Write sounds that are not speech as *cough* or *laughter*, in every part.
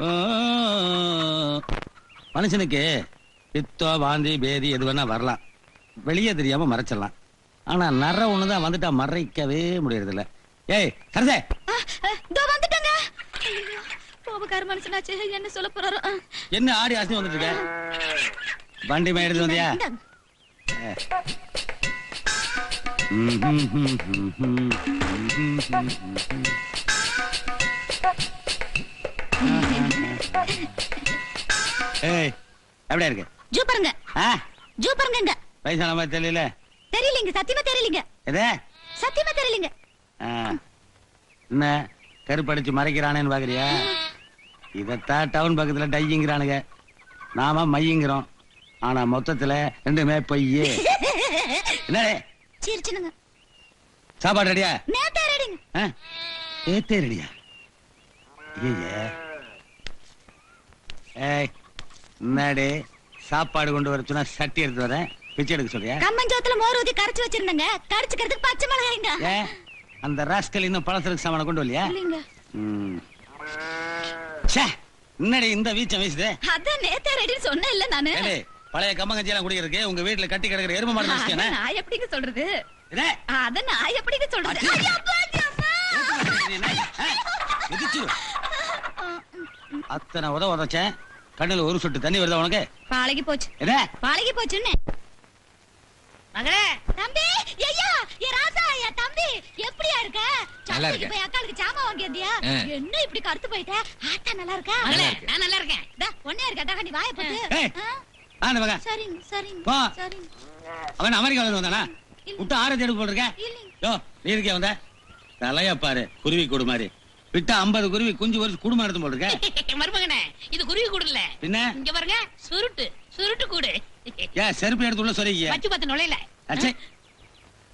ஆ. மனுஷனுக்கு பித்தோ வாந்தி பேதி எது வேணா வரலாம். வெளியே தெரியாம மறைச்சிடலாம். ஆனா நர ஒண்ணுதான் வந்துட்டா மறைக்கவே முடியறது இல்ல ஏய் சரசே! வந்துட்டங்க. கோபக்கார மனுஷனாச்சு என்ன சொல்ல போறாரோ. என்ன ஆடி அசைஞ்சு வந்துட்டு இருக்க வண்டி மேய் எடுத்து வந்தியா? இந்தாங்க. ஏய் எப்படியா இருக்கு? ஜூ பாருங்க ஆ? ஜூ பாருங்க இங்க வயசான மாதிரி தெரியல? தெரியலீங்க சத்தியமா தெரியலீங்க. எது? சத்தியமா தெரியலீங்க. என்ன கருப்படிச்சு மறைக்கிறானேன்னு பாக்குறியா? இதத்தான் டவுன் பக்கத்துல டையிங்கிறானுங்க. நாம மையங்கிறோம். ஆனா மொத்தத்துல ரெண்டுமே பொய்யே. என்ன சாப்பாடு ரெடியா நேத்தா ரெடிங்க ஆ? ஏத்தே ரெடியா ஏய் என்னடி சாப்பாடு கொண்டு வர சொன்னா சட்டி எடுத்து வரேன் பிச்சை எடுக்க சொல்றியா கம்மஞ்சோத்துல மோர் ஊத்தி கரைச்சு வச்சிருந்தங்க கரைச்சுக்கிறதுக்கு பச்சை மிளகாய்ங்க ஏ அந்த ராஸ்கல் இன்னும் பழசருக்கு சாமான கொண்டு வரலையா இல்லைங்க ம். ச்சே, என்னடி இந்த வீச்சம் வீசுது அதான் நேத்தா ரெடின்னு சொன்னேன் இல்ல நானு ஏடி, பழைய கம்மங்கஞ்சி எல்லாம் குடிக்கிறதுக்கு உங்க வீட்டுல கட்டி கிடக்குற எரும மாடு அத. நான் எப்படிங்க சொல்றது என்ன? அத நான் எப்படிங்க சொல்றது. ஐயோ, அப்பா? மிதிச்சிரு. அத்தனை உத உதச்சேன். கண்ணுல ஒரு சொட்டு தண்ணி வருதா உனக்கு? பாலகி போச்சு. என்ன? பாலகி போச்சுன்னு. மகளே! தம்பி! ஐயா! என் ராசா தம்பி! எப்படியா இருக்க? நல்லா. போய் அக்காளுக்கு வாங்கியதியா ஆ. என்ன இப்படி கருத்து போயிட்ட? ஆத்தா நல்லா இருக்கா? மகளே நான் நல்லா இருக்கேன். டா, ஒண்ணே இருக்கா? நீ வாய போட்டு. ஏய். ஆ? ஆ, இந்த மகன் சரிங்க சரிங்க. சரிங்க. அவன் அமெரிக்கால இருந்து வந்தானா? இல்ல. விட்டு ஆரத்தி எடுக்க போட்டிருக்க? இல்லைங்க. யோ நீ இருக்கே வந்த? தலையா பாரு. குருவி கூடு மாதிரி. விட்டா ஐம்பது குருவி குஞ்சு பொறிச்சு குடும்பம் எடுத்து போட்டிருக்க? *laughs* மருமகனே இது குருவி கூடு இல்ல பின்ன? இங்க பாருங்க சுருட்டு சுருட்டு கூடு. ஏன் செருப்பு எடுத்து உள்ள சொல்லிக்க வச்சு பார்த்து நுழையில. அச்சே.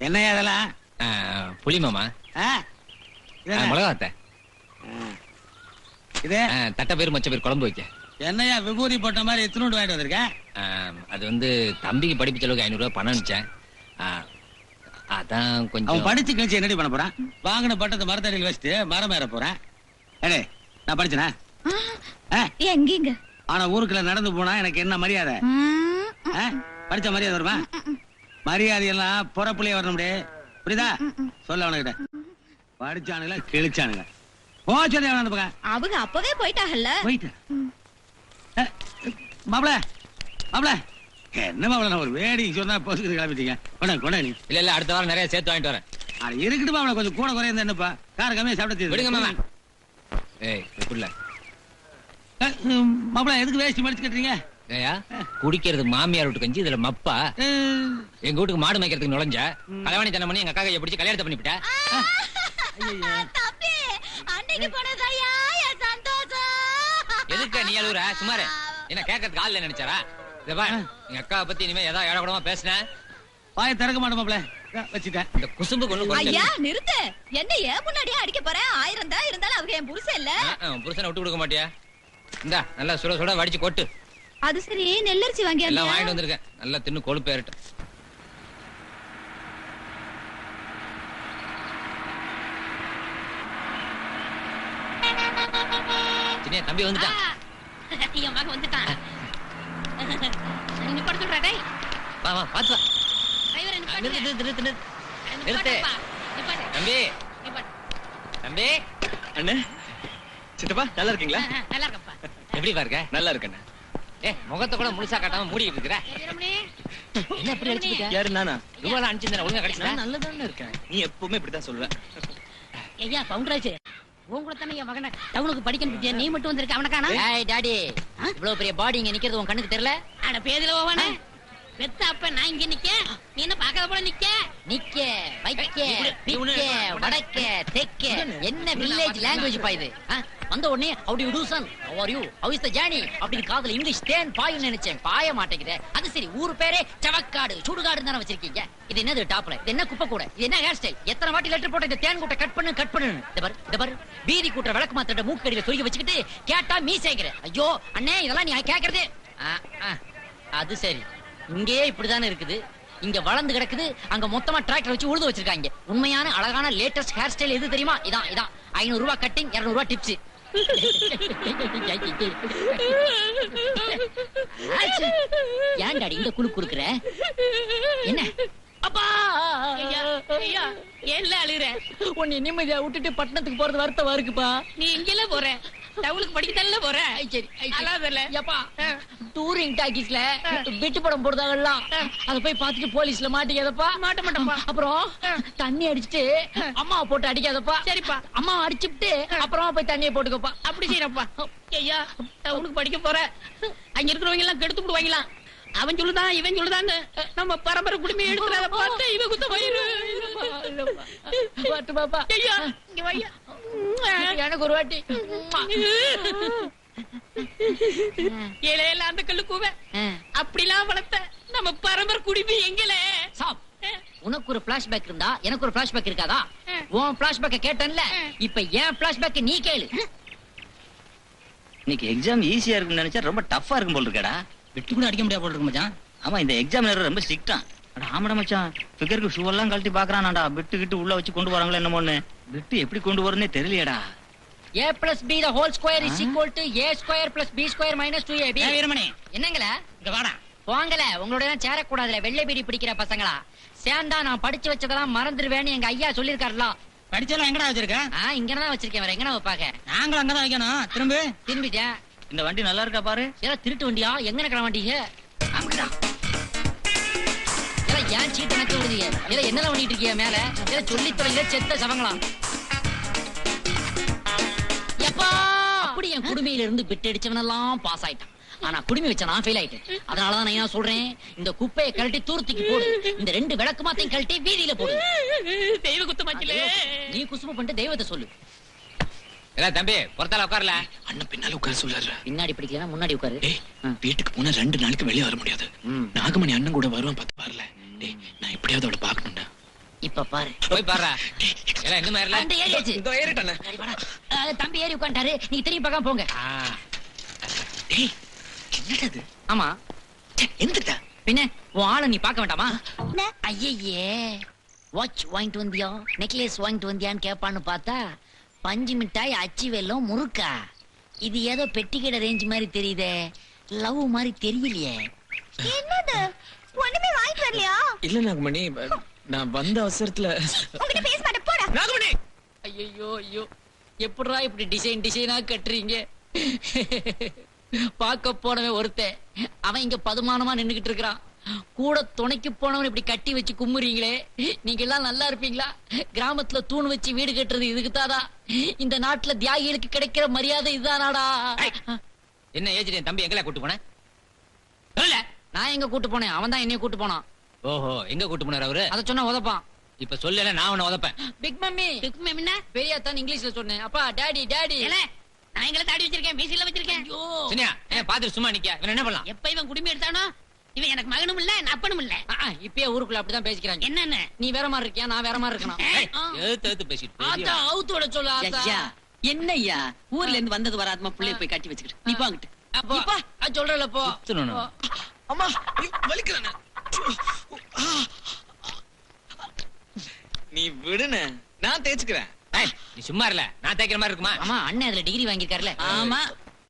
என்னையா அதெல்லாம் ஆ, புளி மாமா. ஆ? ஆ, இது? என்ன? தட்டை பேர் மச்ச பேர் குழம்பு வைக்க. என்னையா விபூதி போட்ட மாதிரி எத்தனோண்டு வாங்கிட்டு வந்திருக்க? ஆ, அது வந்து தம்பிக்கு படிப்பு செலவுக்கு ஐநூறு ரூபாய் பணம் அனுப்பிச்சேன். அதான் அவன் கொஞ்சம் படிச்சு கழிச்சு என்னடி பண்ண போறான்? வாங்கின பட்டத்தை மரத்தடியில் வச்சுட்டு மரம் ஏற போறேன். ஏடே நான் படிச்சனா? ஆ, எங்கீங்க? ஆனா ஊருக்குள்ள நடந்து போனா எனக்கு என்ன மரியாதை? படிச்ச மரியாதை வருமா? மரியாதை எல்லாம் புறப்புலயே வரணும் புரியுதா? சொல்ல அவனுக்கிட்ட. படிச்சானுங்களா கிழிச்சானுங்க போச்சு அந்த பக்கம் அவங்க அப்பவே போயிட்டாங்கல்ல. போயிட்டு மாப்பிள மாப்பிள. என்ன மாப்பிள நான் ஒரு வேடிக்கை சொன்னா போசுக்கு கிளம்பிட்டீங்க? கொண்டா கொண்டா நீ. இல்ல இல்ல அடுத்த வாரம் நிறைய சேர்த்து வாங்கிட்டு வரேன். அது இருக்கட்டும் மாப்பிள கொஞ்சம் கூட குறைய என்னப்பா? கார கம்மியா சாப்பிட விடுங்க மாமா ஏய் இப்படில மாப்பிள எதுக்கு வேஷ்டி மடிச்சு கட்டுறீங்க? ஏயா குடிக்கிறது மாமியார் வீட்டு கஞ்சி இதுல மப்பா. எங்க வீட்டுக்கு மாடு மேய்க்கிறதுக்கு நுழைஞ்ச கலவாணி தனம் பண்ணி எங்க அக்கா கையை பிடிச்சி கல்யாணத்தை பண்ணிவிட்ட தம்பி அன்னைக்கு போனதாயா என் சந்தோஷம். எதுக்கு நீ அழுகுற சுமாரு என்ன கேட்கறதுக்கு ஆள் நினைச்சாரா? எங்க அக்காவை பத்தி இனிமே ஏதாவது ஏடக்கூடமா பேசினேன் வாயை திறக்க மாட்டேன் மாப்பிள. வச்சுட்டேன். இந்த குசும்பு கொண்டு ஐயா நிறுத்து. என்ன ஏன் முன்னாடியே அடிக்க போறேன் ஆயிரம் தான் இருந்தாலும் அவங்க என் புருஷன் இல்ல. புருஷனை விட்டு கொடுக்க மாட்டியா? இந்தா நல்லா சுட சுட வடிச்சு கொட்டு. அது சரி நெல்லரிசி வாங்கி எல்லாம் வாங்கிட்டு வந்திருக்கேன். நல்லா தின்னு கொழுப்பு ஏறட்டும். தம்பி வந்துட்டான் என் மகன் வந்துட்டான் நிப்பாட சொல்றா டேய் வா வா பாத்து வா. டிரைவரை நிறுத்து நிப்பாட்டு. நிறுத்து நிறுத்து நிறுத்து நிறுத்து. நிப்பாட்டுப்பா. நிப்பாட்டு. தம்பி. நிப்பாட்டு. தம்பி. அண்ணே சித்தப்பா நல்லா இருக்கீங்களா? ஆ, ஆ, நல்லா இருக்கப்பா எப்படி பாருங்க? நல்லா இருக்கண்ணே. ஏ முகத்தை கூட முழுசா காட்டாம மூடிட்டு இருக்கிற? என்ன யாரு நானா? ஒழுங்கா நான் நல்லதானே இருக்கேன். நீ எப்பவுமே இப்படித்தான் சொல்லுவ ஐயா பவுண்டராஜ். உன் கூட தானே என் மகனை டவுனுக்கு படிக்கணும் நீ மட்டும் வந்திருக்க அவனை காணா? ஏய் டாடி இவ்வளவு பெரிய பாடி இங்க நிக்கிறது உன் கண்ணுக்கு தெரியல? அட பேதில போவானே. பெத்த அப்ப நான் இங்க நிக்க. நீ என்ன பாக்காத போல நிக்க? நிக்க வைக்க பிக்க வடக்க தெக்க என்ன வில்லேஜ் லாங்குவேஜ் பா இது? வந்த உடனே அப்படி விடுசன் அப்படின்னு காதுல இங்கிலீஷ் தேன் பாயும் நினைச்சேன். பாய மாட்டேங்குதே. அது சரி ஊர் பேரே சவக்காடு சுடுகாடு தானே வச்சிருக்கீங்க. இது என்னது டாப்ல? இது என்ன குப்பை கூட? இது என்ன ஹேர் ஸ்டைல் எத்தனை வாட்டி லெட்டர் போட்ட இந்த தேன் கூட்ட? கட் பண்ணு கட் பண்ணு. இந்த பாரு இந்த பாரு. பீதி கூட்ட விளக்கு மாத்திர மூக்கடியில சொருகி வச்சுக்கிட்டு கேட்டா மீசேங்கிற. ஐயோ அண்ணே இதெல்லாம் நீ கேக்குறது. அது சரி. இங்கேயே இப்படிதானே இருக்குது. இங்க வளர்ந்து கிடக்குது. அங்க மொத்தமா டிராக்டர் வச்சு உழுது வச்சிருக்காங்க. உண்மையான அழகான லேட்டஸ்ட் ஹேர் ஸ்டைல் எது தெரியுமா? இதான் இதான். ஐநூறு ரூபாய் கட்டிங் இருநூறு ரூபாய் டிப்ஸ் ஏன் டாடி இந்த குழு குடுக்குற என்ன? அப்பா! ஏன்ல அழுகுற? உன்னை நிம்மதியா விட்டுட்டு பட்டணத்துக்கு போறது வருத்தமா இருக்குப்பா. நீ எங்கெல்ல போற. டவுலுக்கு படிக்கத்தானல போற? சரி சரி. அழாதல்ல. ஏப்பா டூரிங் டாக்கீஸ்ல விட்டு படம் போடுறாங்கல்ல அத போய் பார்த்துட்டு போலீஸ்ல மாட்டிக்காதப்பா. மாட்ட மாட்டோம்ப்பா. அப்புறம் தண்ணி அடிச்சிட்டு அம்மாவை போட்டு அடிக்காதப்பா. சரிப்பா. அம்மா அடிச்சுட்டு அப்புறமா போய் தண்ணியை போட்டுக்கப்பா. அப்படி செய்யறப்பா. ஐயா டவுனுக்கு படிக்க போற. அங்க இருக்கிறவங்க எல்லாம் கெடுத்து விடுவாங்களாம் அவன் சொல்லுதான் இவன் சொல்லுதான்னு நம்ம பரம்பரை குடும்பம் எடுக்கிறத பார்த்து இவன் குத்த வயிறு. பாட்டு பாப்பா. ஐயா இங்க வையா. எனக்கு ஒரு வாட்டி. இலையில அந்த கல்லு கூவ அப்படிலாம் வளர்த்த நம்ம பரம்பரை குடும்பம் எங்கல சாப் உனக்கு ஒரு பிளாஷ்பேக் இருந்தா எனக்கு ஒரு பிளாஷ்பேக் இருக்காதா? உன் பிளாஷ்பேக்க கேட்டேன்ல இப்ப ஏன் பிளாஷ்பேக் நீ கேளு. இன்னைக்கு எக்ஸாம் ஈஸியா இருக்கும்னு நினைச்சா ரொம்ப டஃப்பா இருக்கும் போல இருக்கடா விட்டு கூட அடிக்க முடியாது போல இருக்கு மச்சான். ஆமா இந்த எக்ஸாமினர் ரொம்ப ஸ்ட்ரிக்ட்டா அட ஆமாடா மச்சான். ஃபிகருக்கு ஷூ எல்லாம் கழட்டி பாக்குறானாடா. பிட்டு கிட்டு உள்ள வச்சு கொண்டு வராங்களா என்னமோன்னு. பிட்டு எப்படி கொண்டு வரனே தெரியலையேடா. B the whole square is equal to A square plus B square minus two AB ஏன் வீரமணி. என்னங்கள இங்க வாடா. போங்கல. உங்களோட எல்லாம் சேரக்கூடாதுல. வெள்ளை பீடி பிடிக்கிற பசங்களா? சேர்ந்தா நான் படிச்சு வச்சதெல்லாம் மறந்துடுவேன்னு எங்க ஐயா சொல்லிருக்காருல படிச்சாலும் எங்கடா வச்சிருக்க? ஆ இங்கதான் வச்சிருக்கேன். வேற எங்கன வைப்பாங்க? நாங்களும் அங்கதான் வைக்கணும். திரும்ப. திரும்பிட்டேன். இந்த வண்டி நல்லா இருக்கா பாரு? ஏதோ திருட்டு வண்டியா? எங்க நிக்கிற வண்டிங்க ஏதோ ஏன் சீட்டு நக்க விடுதீங்க ஏதோ என்னதான் பண்ணிட்டு இருக்கீங்க மேல? ஏதோ சொல்லி தொலைங்க செத்த சவங்களாம். எப்பா? அப்படி என் குடுமையில இருந்து பிட் அடிச்சவனெல்லாம் பாஸ் ஆயிட்டான். ஆனா குடுமி வச்ச நான் ஃபெயில் ஆயிட்டேன். அதனாலதான் நான் என்ன சொல்றேன்? இந்த குப்பையை கழட்டி தூரத்துக்கு போடு. இந்த ரெண்டு விளக்கு மாத்தையும் கழட்டி வீதியில போடு. தெய்வ குத்தமாச்சிலே நீ குசும பண்ணிட்டு தெய்வத்தை சொல்லு. தம்பி பொறுத்தால உட்காரல. அண்ணன் பின்னால உட்கார சொல்றாரு. பின்னாடி பிடிக்கலாம் முன்னாடி உட்காரு. வீட்டுக்கு போனா ரெண்டு நாளைக்கு வெளியே வர முடியாது. நாகமணி அண்ணன் கூட வருவான் பார்த்து வரல நான் எப்படியாவது அவளை பார்க்கணும்டா. இப்ப பாரு. போய் பாடுறா இல்ல இந்த மாதிரில அந்த ஏறியாச்சு இதோ ஏறிட்டானே தம்பி ஏறி உட்காந்துட்டாரு நீங்க திரும்பி பார்க்காம போங்க. டேய் என்னடா இது? ஆமா. எந்திரடா. பின்ன உன் ஆளை நீ பார்க்க வேண்டாமா? ஐயையே. வாட்ச் வாங்கிட்டு வந்தியா? நெக்லஸ் வாங்கிட்டு வந்தியான்னு கேட்பான்னு பார்த்தா பஞ்சு மிட்டாய் அச்சி வெல்லம் முறுக்கா. இது ஏதோ பெட்டிக்கடை ரேஞ்ச் மாதிரி தெரியுதே. லவ் மாதிரி தெரியலையே. என்னது? ஒண்ணுமே வாங்கிட்டு வரலையா? இல்ல நாகமணி. நான் வந்த அவசரத்துல உங்ககிட்ட பேச மாட்டேன் போடா. நாகமணி! ஐயோ ஐயோ. எப்படிடா இப்படி டிசைன் டிசைனா கட்டுறீங்க? பார்க்க போனவன் ஒருத்தன். அவன் இங்க பதுமானமா நின்னுகிட்டு இருக்கிறான். கூட துணைக்கு போனவன் இப்படி கட்டி வச்சு கும்முறீங்களே. நீங்க எல்லாம் நல்லா இருப்பீங்களா? கிராமத்துல தூண் வச்சு வீடு கட்டுறது இதுக்குதாடா இந்த நாட்டுல தியாகிகளுக்கு கிடைக்கிற மரியாதை இதுதானாடா. என்ன ஏஜ் தம்பி எங்கல கூட்டு போனேன் சொல்லல. நான் எங்க கூட்டு போனேன்? அவன் தான் என்னைய கூட்டு போனான். ஓஹோ எங்க கூட்டு போனாரு அவரு? அத சொன்னா உதப்பான். இப்ப சொல்லல நான் உன்னை உதப்பேன். பிக் மம்மி என்ன பெரியா தான் இங்கிலீஷ்ல சொன்னேன். அப்பா டாடி டாடி ஏல நான் எங்களை தாடி வச்சிருக்கேன் மீசில வச்சிருக்கேன். ஐயோ. சினியா என்ன பாத்துட்டு சும்மா நிக்க இவன் என்ன பண்ணலாம்? எப்ப இவன் குடும்பம் எடுத்தானோ? இவன் எனக்கு மகனும் இல்ல அப்பனும் இல்ல. இப்பயே ஊருக்குள்ள அப்படிதான் பேசிக்கிறாங்க. என்னன்னு? நீ வேற மாதிரி இருக்கியா? நான் வேற மாதிரி இருக்கணும்? எழுத்து எழுத்து பேசிட்டு ஆத்தா அவுத்தோட சொல்லு ஆத்தா. ஐயா என்ன ஐயா ஊர்ல இருந்து வந்தது வராதமா பிள்ளைய போய் கட்டி வச்சுக்கிட்டு நீ போங்கிட்டு அப்போ அது சொல்றல போ. அம்மா வலிக்கிறானே. நீ விடுன நான் தேய்ச்சுக்கிறேன். நீ சும்மா இல்ல நான் தேய்க்கிற மாதிரி இருக்குமா? ஆமா அண்ணன் அதுல டிகிரி வாங்கியிருக்காருல. ஆமா.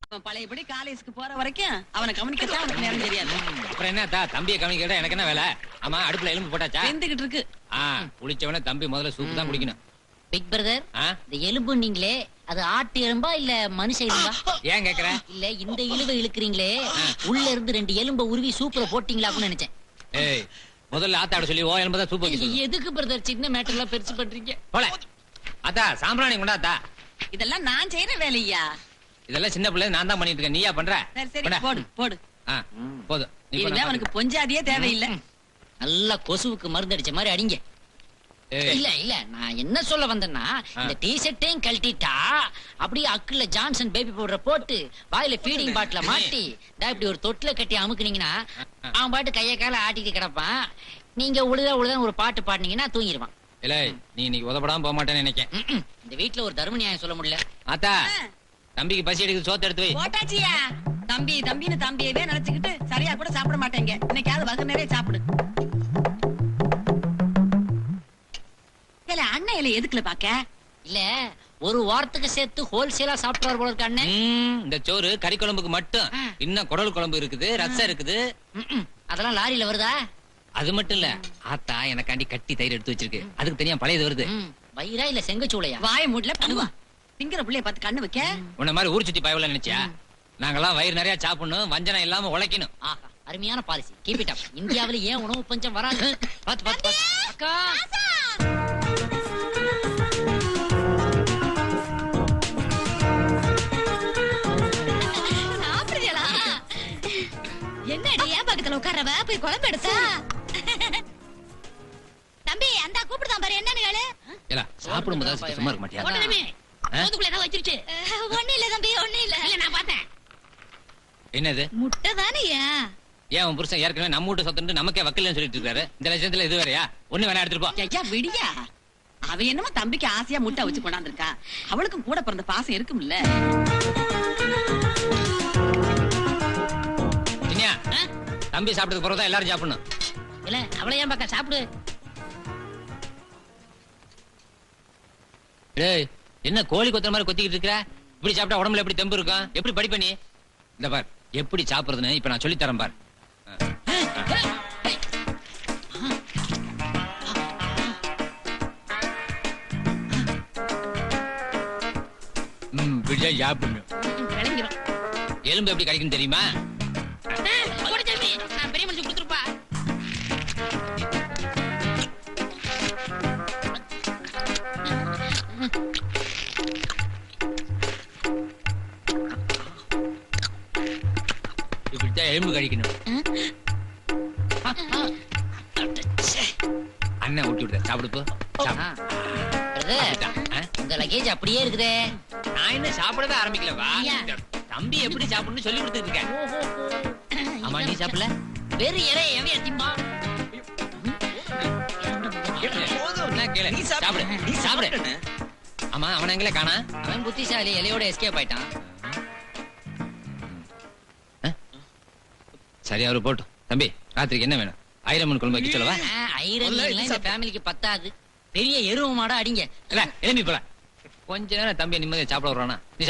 அவன் பழையபடி காலேஜ்க்கு போற வரைக்கும் அவனை கவனிக்கத்தான் அவனுக்கு நேரம் தெரியாது. அப்புறம் என்ன தா தம்பியை கவனிக்கிறதா எனக்கு என்ன வேலை? ஆமா அடுப்புல எலும்பு போட்டாச்சா? வெந்துகிட்டு இருக்கு. ஆ குளிச்சவன தம்பி முதல்ல சூப்பு தான் குடிக்கணும். Big brother? இந்த எலும்பு நீங்களே அது ஆட்டு எலும்பா இல்ல மனுஷ எலும்பா? ஏன் கேக்குற? இல்ல இந்த இழுவை இழுக்கிறீங்களே. உள்ள இருந்து ரெண்டு எலும்ப உருவி சூப்பர போட்டீங்களா அப்படின்னு நினைச்சேன். ஏய் முதல்ல ஆத்தாட சொல்லி ஓ எலும்பு தான் சூப்பு வைக்க சொல்லு. எதுக்கு பிரதர் சின்ன மேட்டர் எல்லாம் பெருசு பண்றீங்க? போல. அத்தா சாம்பிராணி கொண்டாத்தா இதெல்லாம் நான் செய்யற வேலையா? இதெல்லாம் சின்ன பிள்ளை நான் தான் பண்ணிட்டு இருக்கேன் நீயா பண்ற? சரி கொண்டா. போடு போடு. ஆ, போதும். இனிமே அவனுக்கு பொஞ்சாதியே தேவையில்லை. நல்லா கொசுவுக்கு மருந்து அடிச்ச மாதிரி அடிங்க. இல்ல இல்ல நான் என்ன சொல்ல வந்தேன்னா இந்த டி ஷர்ட்டையும் கழட்டிட்டா அப்படியே அக்குல ஜான்சன் பேபி பவுடர் போட்டு வாயில ஃபீடிங் பாட்டில மாட்டி இப்படி ஒரு தொட்டில கட்டி அமுக்குனீங்கன்னா அவன் பாட்டு கைய கால ஆட்டிட்டு கிடப்பான். நீங்க உழுத உழுத ஒரு பாட்டு பாடுனீங்கன்னா தூங்கிடுவான் இல்ல நீ இன்னைக்கு உதப்படாம போக மாட்டேன்னு நினைக்கேன். இந்த வீட்ல ஒரு தர்ம நியாயம் சொல்ல முடியல. ஆத்தா தம்பிக்கு பசி எடுக்குது சோத்து எடுத்து வை. போட்டாச்சியா? தம்பி தம்பின்னு தம்பியவே நினைச்சுக்கிட்டு சரியா கூட சாப்பிட மாட்டேங்க. இன்னைக்காவது வகு நிறைய சாப்பிடு. இல்ல அண்ணன் இல்ல எதுக்குல பாக்க? இல்ல ஒரு வாரத்துக்கு சேர்த்து ஹோல்சேலா சாப்பிட்டுவார் போல இருக்க அண்ணன். ம், இந்த சோறு கறி குழம்புக்கு மட்டும். இன்னும் குடல் குழம்பு இருக்குது ரசம் இருக்குது. அதெல்லாம் லாரியில வருதா? அது மட்டும் இல்ல ஆத்தா எனக்காண்டி கட்டி தயிர் எடுத்து வச்சிருக்கு. அதுக்கு தனியா பழையது வருது. வயிறா இல்ல செங்கச்சூளையா? வாய மூடல பண்ணுவா. திங்கிற புள்ளைய பார்த்து கண்ணு வைக்க. உன்ன மாதிரி ஊர் சுத்தி பயவல நினைச்சியா? நாங்கெல்லாம் வயிறு நிறைய சாப்பிடணும் வஞ்சனம் இல்லாம உழைக்கணும். ஆஹா அருமையான பாலிசி கீப் இட் அப் இந்தியாவுல ஏன் உணவு பஞ்சம் வராது? *laughs* பாத்து பாத்து பாத்து. அக்கா! பக்கத்துல உட்காரவ போய் குழம்பு எடுத்தா? தம்பி அந்த கூப்பிடுதான் பாரு என்னன்னு கேளு. இல்ல சாப்பிடும் போது சும்மா இருக்க மாட்டியா? ஒண்ணுமே ஏதாவது வச்சிருச்சு. அஹ், ஒண்ணும் இல்ல தம்பி ஒண்ணும் இல்ல. இல்ல நான் பார்த்தேன். என்னது? முட்டை தானேயா ஏன்? உன் புருஷன் ஏற்கனவே நம்ம வீட்டு சொத்துட்டு நமக்கே வக்கீல்னு சொல்லிட்டு இருக்காரு. இந்த லட்சத்துல இது வேறயா? ஒண்ணு வேணா எடுத்துட்டு போ. ஐயா விடியா. அவ என்னமோ தம்பிக்கு ஆசையா முட்டை வச்சு கொண்டாந்துருக்கா. அவளுக்கும் கூட பிறந்த பாசம் இருக்கும்ல. தம்பி சாப்பிட்டதுக்கு பிறகு தான் எல்லாரும் சாப்பிடணும். இல்ல அவளை ஏன் பக்கம் சாப்பிடு. டேய் என்ன கோழி கொத்துற மாதிரி கொத்திக்கிட்டு இருக்கிற? இப்படி சாப்பிட்டா உடம்புல எப்படி தெம்பு இருக்கும்? எப்படி படிப்ப நீ? இந்த பார் எப்படி சாப்பிடுறதுன்னு இப்ப நான் சொல்லி தரேன் பார். ம், சாப்பிடணும் எலும்பு எப்படி கிடைக்கும் தெரியுமா? நான் பெரிய மனுஷன் கொடுத்துருப்பா. இப்படித்தான் எலும்பு கழிக்கணும் அண்ணன் ஊட்டி விடுத சாப்பிடு போ சாப்பிடு. பிரதர் அப்படித்தான், ஆ? உங்க லக்கேஜ் அப்படியே இருக்குதே. நான் இன்னும் சாப்பிடவே ஆரம்பிக்கல வா ஐயா. தம்பி எப்படி சாப்பிடணும்னு சொல்லி கொடுத்துட்டு ஆமா நீ சாப்பிடல? வெறு இறை எவைய திம்பா என்ன கேளு? சாப்பிடு. நீ சாப்பிடு. ஆமா அவன எங்களே காணா? அவன் புத்திசாலி இலையோட எஸ்கேப் ஆயிட்டான். சரி அவரு போட்டும். தம்பி ராத்திரிக்கு என்ன வேணும்? ஆயிரம் குழம்பு வைக்க சொல்லவா? ஃபேமிலிக்கு பத்தாது. பெரிய எருவு மாடா அடிங்க. இல்ல போல கொஞ்ச நேரம் தம்பி நிம்மதியா சாப்பிட வர்றானா நீ